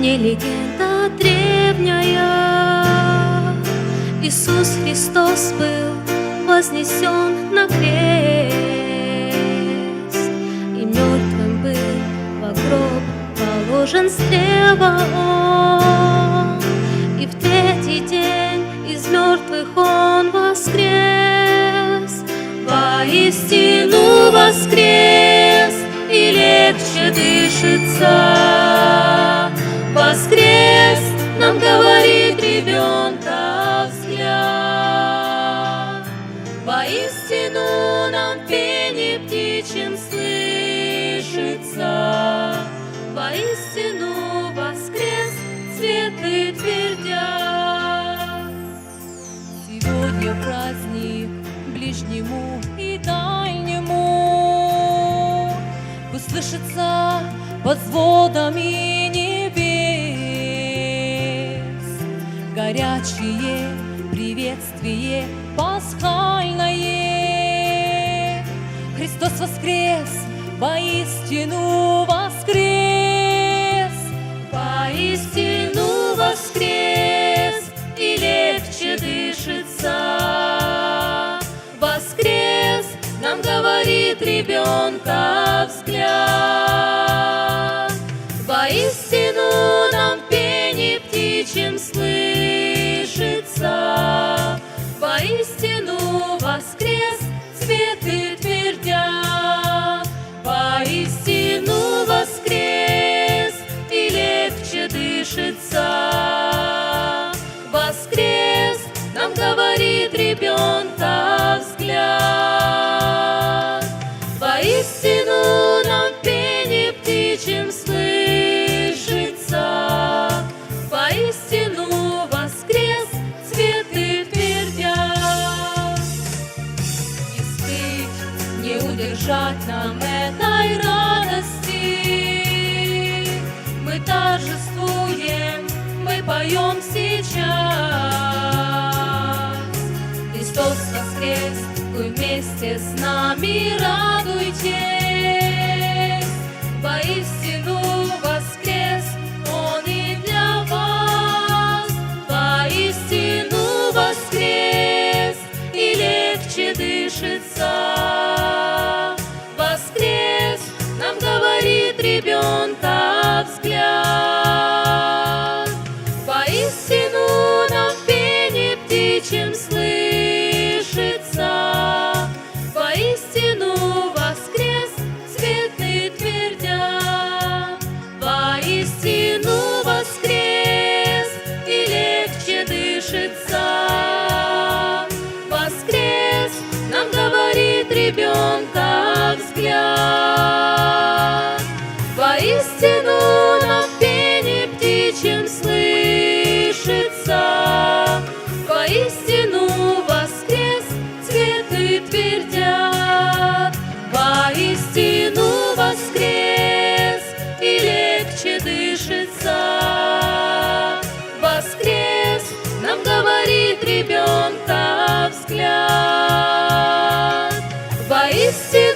не легенда древняя. Иисус Христос был вознесен на крест, И мертвым был во гроб положен слева Он, И в третий день из мертвых Он воскрес. Воистину воскрес, дышится. Воскрес, нам говорит ребенка взгляд. Воистину под сводами небес Горячее приветствие пасхальное Христос воскрес, воистину воскрес Воистину воскрес, и легче дышится. Воскрес, нам говорит ребенка взгляд. Вы вместе с нами радуйтесь. Воистину воскрес Он и для вас. Воистину воскрес, и легче дышится. Воскрес, нам говорит ребенка воистину воскрес, и легче дышится. Воскрес, нам говорит ребенка, Вместе